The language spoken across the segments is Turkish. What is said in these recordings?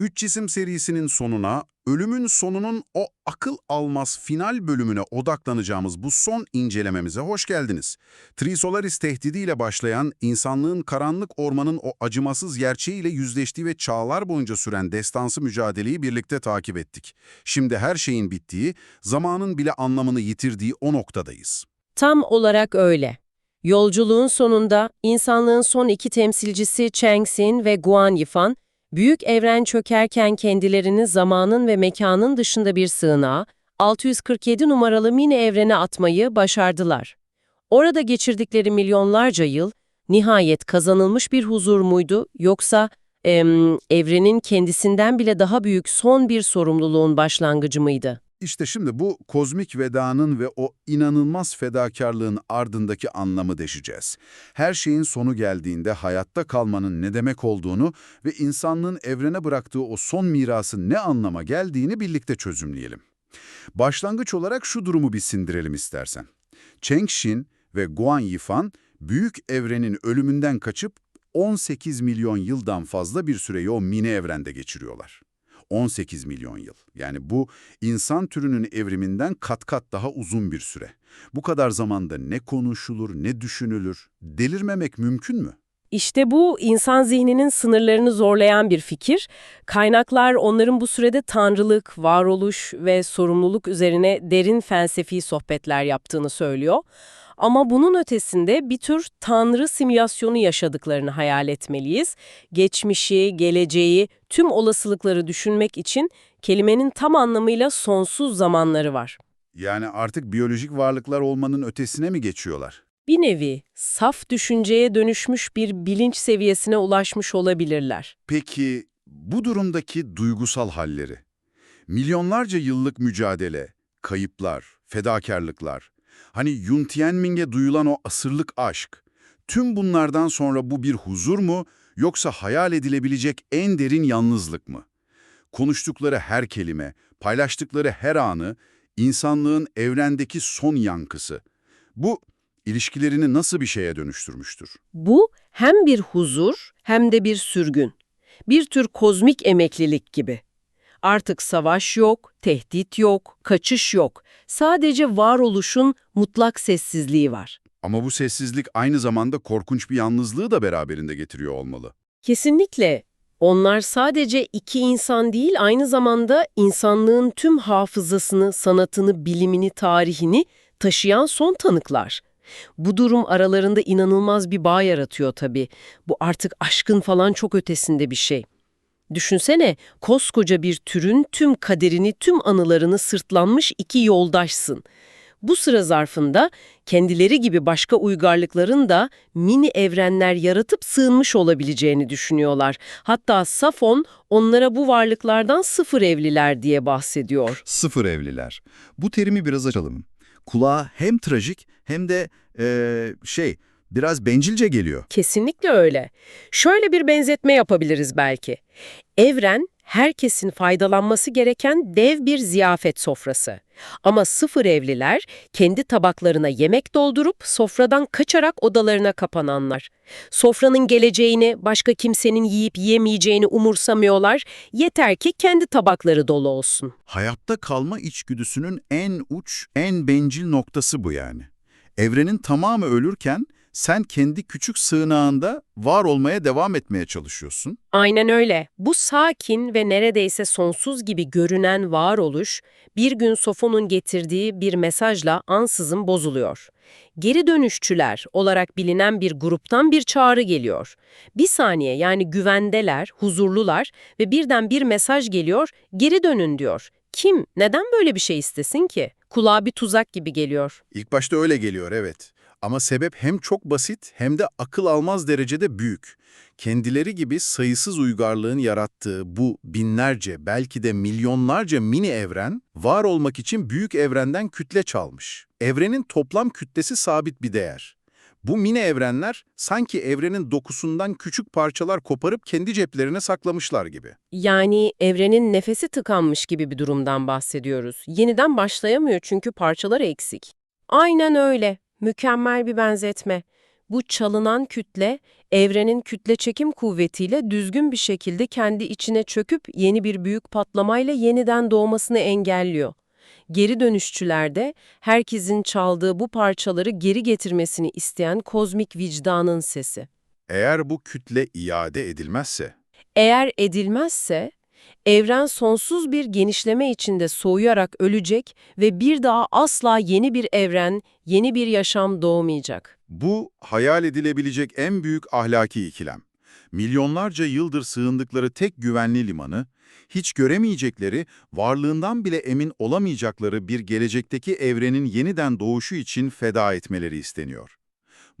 Üç cisim serisinin sonuna, ölümün sonunun o akıl almaz final bölümüne odaklanacağımız bu son incelememize hoş geldiniz. Trisolaris tehdidiyle başlayan, insanlığın karanlık ormanın o acımasız gerçeğiyle yüzleştiği ve çağlar boyunca süren destansı mücadeleyi birlikte takip ettik. Şimdi her şeyin bittiği, zamanın bile anlamını yitirdiği o noktadayız. Tam olarak öyle. Yolculuğun sonunda insanlığın son iki temsilcisi Cheng Xin ve Guan Yifan, büyük evren çökerken kendilerini zamanın ve mekanın dışında bir sığınağa, 647 numaralı mini evrene atmayı başardılar. Orada geçirdikleri milyonlarca yıl, nihayet kazanılmış bir huzur muydu, yoksa em, evrenin kendisinden bile daha büyük son bir sorumluluğun başlangıcı mıydı? İşte şimdi bu kozmik vedanın ve o inanılmaz fedakarlığın ardındaki anlamı deşeceğiz. Her şeyin sonu geldiğinde hayatta kalmanın ne demek olduğunu ve insanlığın evrene bıraktığı o son mirasın ne anlama geldiğini birlikte çözümleyelim. Başlangıç olarak şu durumu bir sindirelim istersen. Cheng Xin ve Guan Yifan, büyük evrenin ölümünden kaçıp 18 milyon yıldan fazla bir süreyi o mini evrende geçiriyorlar. 18 milyon yıl. Yani bu insan türünün evriminden kat kat daha uzun bir süre. Bu kadar zamanda ne konuşulur, ne düşünülür, delirmemek mümkün mü? İşte bu insan zihninin sınırlarını zorlayan bir fikir. Kaynaklar onların bu sürede tanrılık, varoluş ve sorumluluk üzerine derin felsefi sohbetler yaptığını söylüyor. Ama bunun ötesinde bir tür tanrı simülasyonu yaşadıklarını hayal etmeliyiz. Geçmişi, geleceği, tüm olasılıkları düşünmek için kelimenin tam anlamıyla sonsuz zamanları var. Yani artık biyolojik varlıklar olmanın ötesine mi geçiyorlar? Bir nevi saf düşünceye dönüşmüş bir bilinç seviyesine ulaşmış olabilirler. Peki bu durumdaki duygusal halleri? Milyonlarca yıllık mücadele, kayıplar, fedakarlıklar, hani Yun Tianming'e duyulan o asırlık aşk, tüm bunlardan sonra bu bir huzur mu yoksa hayal edilebilecek en derin yalnızlık mı? Konuştukları her kelime, paylaştıkları her anı, insanlığın evrendeki son yankısı. Bu, ilişkilerini nasıl bir şeye dönüştürmüştür? Bu hem bir huzur hem de bir sürgün. Bir tür kozmik emeklilik gibi. Artık savaş yok, tehdit yok, kaçış yok. Sadece varoluşun mutlak sessizliği var. Ama bu sessizlik aynı zamanda korkunç bir yalnızlığı da beraberinde getiriyor olmalı. Kesinlikle. Onlar sadece iki insan değil, aynı zamanda insanlığın tüm hafızasını, sanatını, bilimini, tarihini taşıyan son tanıklar. Bu durum aralarında inanılmaz bir bağ yaratıyor tabii. Bu artık aşkın falan çok ötesinde bir şey. Düşünsene, koskoca bir türün tüm kaderini, tüm anılarını sırtlanmış iki yoldaşsın. Bu sıra zarfında kendileri gibi başka uygarlıkların da mini evrenler yaratıp sığınmış olabileceğini düşünüyorlar. Hatta Safon onlara bu varlıklardan sıfır evliler diye bahsediyor. Sıfır evliler. Bu terimi biraz açalım. Kulağa hem trajik hem de eee, şey biraz bencilce geliyor. Kesinlikle öyle. Şöyle bir benzetme yapabiliriz belki. Evren, herkesin faydalanması gereken dev bir ziyafet sofrası. Ama sıfır evliler kendi tabaklarına yemek doldurup sofradan kaçarak odalarına kapananlar. Sofranın geleceğini, başka kimsenin yiyip yemeyeceğini umursamıyorlar, yeter ki kendi tabakları dolu olsun. Hayatta kalma içgüdüsünün en uç, en bencil noktası bu yani. Evrenin tamamı ölürken sen kendi küçük sığınağında var olmaya devam etmeye çalışıyorsun. Aynen öyle. Bu sakin ve neredeyse sonsuz gibi görünen varoluş, bir gün Sofon'un getirdiği bir mesajla ansızın bozuluyor. Geri dönüşçüler olarak bilinen bir gruptan bir çağrı geliyor. Bir saniye yani güvendeler, huzurlular ve birden bir mesaj geliyor, geri dönün diyor. Kim, neden böyle bir şey istesin ki? Kulağa bir tuzak gibi geliyor. İlk başta öyle geliyor evet. Ama sebep hem çok basit hem de akıl almaz derecede büyük. Kendileri gibi sayısız uygarlığın yarattığı bu binlerce belki de milyonlarca mini evren var olmak için büyük evrenden kütle çalmış. Evrenin toplam kütlesi sabit bir değer. Bu mini evrenler sanki evrenin dokusundan küçük parçalar koparıp kendi ceplerine saklamışlar gibi. Yani evrenin nefesi tıkanmış gibi bir durumdan bahsediyoruz. Yeniden başlayamıyor çünkü parçalar eksik. Aynen öyle. Mükemmel bir benzetme. Bu çalınan kütle, evrenin kütle çekim kuvvetiyle düzgün bir şekilde kendi içine çöküp yeni bir büyük patlamayla yeniden doğmasını engelliyor. Geri dönüşçülerde herkesin çaldığı bu parçaları geri getirmesini isteyen kozmik vicdanın sesi. Eğer bu kütle iade edilmezse, Eğer edilmezse, evren sonsuz bir genişleme içinde soğuyarak ölecek ve bir daha asla yeni bir evren, yeni bir yaşam doğmayacak. bu hayal edilebilecek en büyük ahlaki ikilem. Milyonlarca yıldır sığındıkları tek güvenli limanı, hiç göremeyecekleri, varlığından bile emin olamayacakları bir gelecekteki evrenin yeniden doğuşu için feda etmeleri isteniyor.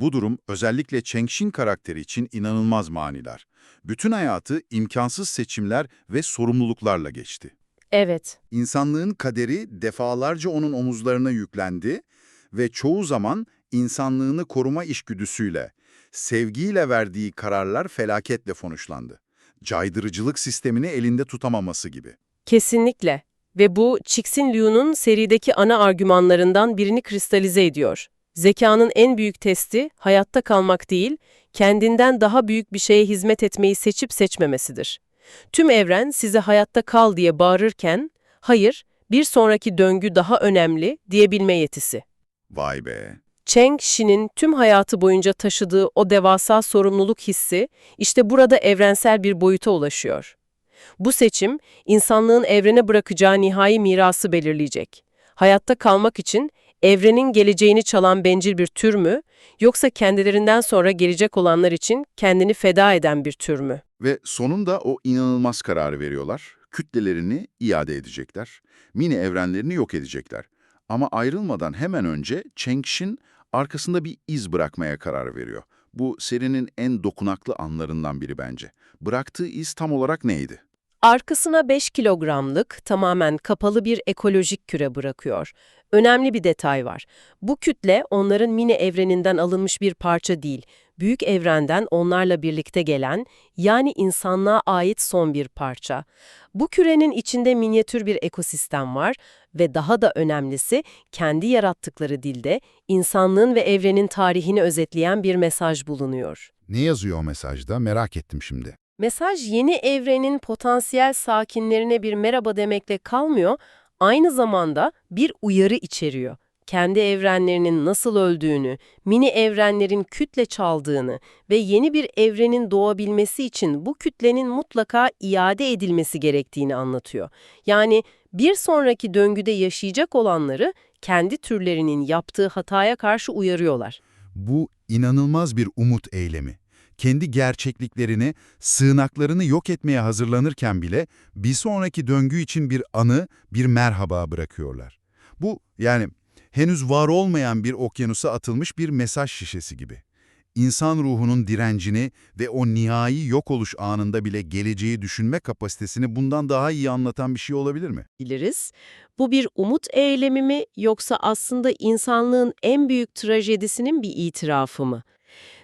Bu durum özellikle Chengxin karakteri için inanılmaz maniler. Bütün hayatı imkansız seçimler ve sorumluluklarla geçti. Evet. İnsanlığın kaderi defalarca onun omuzlarına yüklendi ve çoğu zaman insanlığını koruma işgüdüsüyle, sevgiyle verdiği kararlar felaketle sonuçlandı. Caydırıcılık sistemini elinde tutamaması gibi. Kesinlikle. Ve bu Cixin Liu'nun serideki ana argümanlarından birini kristalize ediyor. Zekanın en büyük testi hayatta kalmak değil, kendinden daha büyük bir şeye hizmet etmeyi seçip seçmemesidir. Tüm evren size hayatta kal diye bağırırken, hayır, bir sonraki döngü daha önemli diyebilme yetisi. Vay be! Cheng Xi'nin tüm hayatı boyunca taşıdığı o devasa sorumluluk hissi işte burada evrensel bir boyuta ulaşıyor. Bu seçim, insanlığın evrene bırakacağı nihai mirası belirleyecek. Hayatta kalmak için evrenin geleceğini çalan bencil bir tür mü, yoksa kendilerinden sonra gelecek olanlar için kendini feda eden bir tür mü? Ve sonunda o inanılmaz kararı veriyorlar. Kütlelerini iade edecekler. Mini evrenlerini yok edecekler. Ama ayrılmadan hemen önce Chengxin arkasında bir iz bırakmaya karar veriyor. Bu serinin en dokunaklı anlarından biri bence. Bıraktığı iz tam olarak neydi? Arkasına 5 kilogramlık, tamamen kapalı bir ekolojik küre bırakıyor. Önemli bir detay var. Bu kütle onların mini evreninden alınmış bir parça değil, büyük evrenden onlarla birlikte gelen, yani insanlığa ait son bir parça. Bu kürenin içinde minyatür bir ekosistem var ve daha da önemlisi kendi yarattıkları dilde insanlığın ve evrenin tarihini özetleyen bir mesaj bulunuyor. Ne yazıyor o mesajda merak ettim şimdi. Mesaj yeni evrenin potansiyel sakinlerine bir merhaba demekle kalmıyor, aynı zamanda bir uyarı içeriyor. Kendi evrenlerinin nasıl öldüğünü, mini evrenlerin kütle çaldığını ve yeni bir evrenin doğabilmesi için bu kütlenin mutlaka iade edilmesi gerektiğini anlatıyor. Yani bir sonraki döngüde yaşayacak olanları kendi türlerinin yaptığı hataya karşı uyarıyorlar. Bu inanılmaz bir umut eylemi. Kendi gerçekliklerini, sığınaklarını yok etmeye hazırlanırken bile bir sonraki döngü için bir anı, bir merhaba bırakıyorlar. Bu yani henüz var olmayan bir okyanusa atılmış bir mesaj şişesi gibi. İnsan ruhunun direncini ve o nihai yok oluş anında bile geleceği düşünme kapasitesini bundan daha iyi anlatan bir şey olabilir mi? biliriz. Bu bir umut eylemi mi yoksa aslında insanlığın en büyük trajedisinin bir itirafı mı?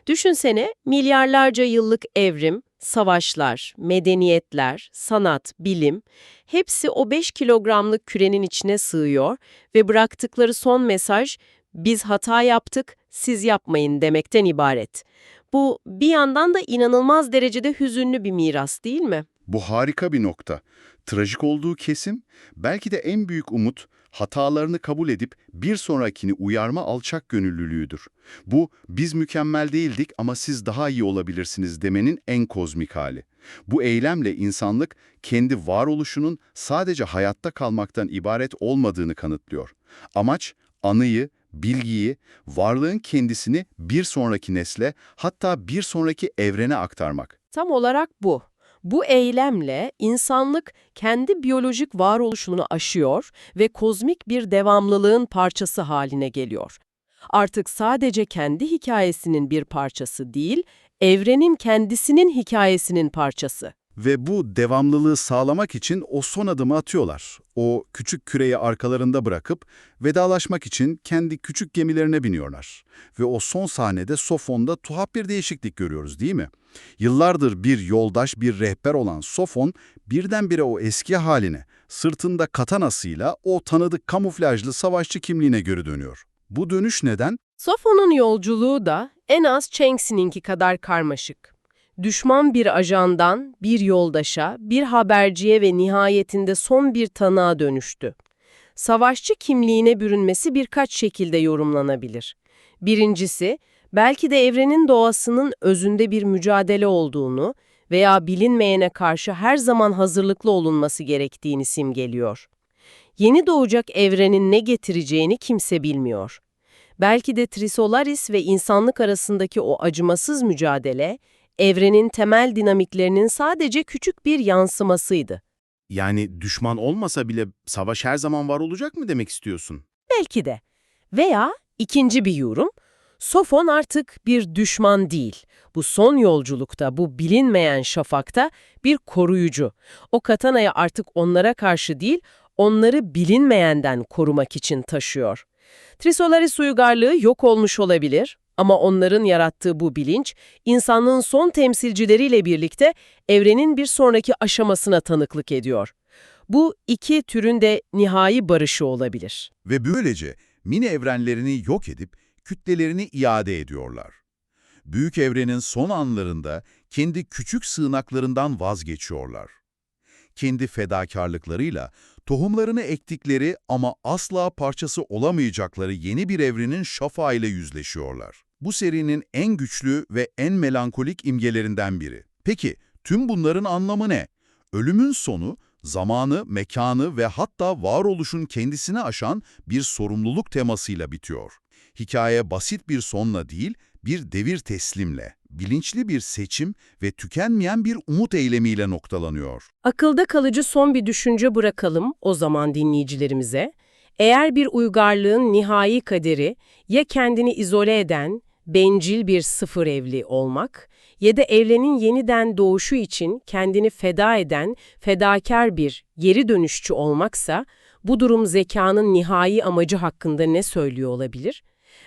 Düşünsene milyarlarca yıllık evrim, savaşlar, medeniyetler, sanat, bilim hepsi o 5 kilogramlık kürenin içine sığıyor ve bıraktıkları son mesaj biz hata yaptık, siz yapmayın demekten ibaret. Bu bir yandan da inanılmaz derecede hüzünlü bir miras değil mi? Bu harika bir nokta. Trajik olduğu kesim, belki de en büyük umut, hatalarını kabul edip bir sonrakini uyarma alçak gönüllülüğüdür. Bu, biz mükemmel değildik ama siz daha iyi olabilirsiniz demenin en kozmik hali. Bu eylemle insanlık, kendi varoluşunun sadece hayatta kalmaktan ibaret olmadığını kanıtlıyor. Amaç, anıyı, bilgiyi, varlığın kendisini bir sonraki nesle, hatta bir sonraki evrene aktarmak. Tam olarak bu. Bu eylemle insanlık kendi biyolojik varoluşunu aşıyor ve kozmik bir devamlılığın parçası haline geliyor. Artık sadece kendi hikayesinin bir parçası değil, evrenin kendisinin hikayesinin parçası. Ve bu devamlılığı sağlamak için o son adımı atıyorlar. O küçük küreyi arkalarında bırakıp vedalaşmak için kendi küçük gemilerine biniyorlar. Ve o son sahnede Sofon'da tuhaf bir değişiklik görüyoruz değil mi? Yıllardır bir yoldaş, bir rehber olan Sofon birdenbire o eski haline, sırtında katanasıyla o tanıdık kamuflajlı savaşçı kimliğine geri dönüyor. Bu dönüş neden? Sofon'un yolculuğu da en az Chenxi'ninki kadar karmaşık. Düşman bir ajandan, bir yoldaşa, bir haberciye ve nihayetinde son bir tanığa dönüştü. Savaşçı kimliğine bürünmesi birkaç şekilde yorumlanabilir. Birincisi, belki de evrenin doğasının özünde bir mücadele olduğunu veya bilinmeyene karşı her zaman hazırlıklı olunması gerektiğini simgeliyor. Yeni doğacak evrenin ne getireceğini kimse bilmiyor. Belki de Trisolaris ve insanlık arasındaki o acımasız mücadele, evrenin temel dinamiklerinin sadece küçük bir yansımasıydı. Yani düşman olmasa bile savaş her zaman var olacak mı demek istiyorsun? Belki de. Veya ikinci bir yorum, Sofon artık bir düşman değil. Bu son yolculukta, bu bilinmeyen şafakta bir koruyucu. O katanayı artık onlara karşı değil, onları bilinmeyenden korumak için taşıyor. Trisolaris uygarlığı yok olmuş olabilir ama onların yarattığı bu bilinç, insanlığın son temsilcileriyle birlikte evrenin bir sonraki aşamasına tanıklık ediyor. Bu iki türün de nihai barışı olabilir. Ve böylece mini evrenlerini yok edip kütlelerini iade ediyorlar. Büyük evrenin son anlarında kendi küçük sığınaklarından vazgeçiyorlar. Kendi fedakarlıklarıyla tohumlarını ektikleri ama asla parçası olamayacakları yeni bir evrenin şafağıyla yüzleşiyorlar. Bu serinin en güçlü ve en melankolik imgelerinden biri. Peki tüm bunların anlamı ne? Ölümün sonu, zamanı, mekanı ve hatta varoluşun kendisini aşan bir sorumluluk temasıyla bitiyor. Hikaye basit bir sonla değil, bir devir teslimle, bilinçli bir seçim ve tükenmeyen bir umut eylemiyle noktalanıyor. Akılda kalıcı son bir düşünce bırakalım o zaman dinleyicilerimize. Eğer bir uygarlığın nihai kaderi ya kendini izole eden, bencil bir sıfır evli olmak ya da evrenin yeniden doğuşu için kendini feda eden, fedakar bir geri dönüşçü olmaksa, bu durum zekanın nihai amacı hakkında ne söylüyor olabilir?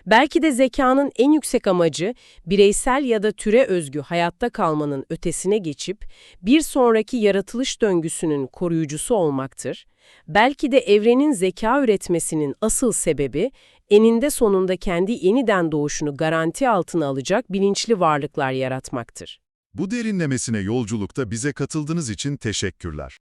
Belki de zekanın en yüksek amacı bireysel ya da türe özgü hayatta kalmanın ötesine geçip bir sonraki yaratılış döngüsünün koruyucusu olmaktır. Belki de evrenin zeka üretmesinin asıl sebebi eninde sonunda kendi yeniden doğuşunu garanti altına alacak bilinçli varlıklar yaratmaktır. Bu derinlemesine yolculukta bize katıldığınız için teşekkürler.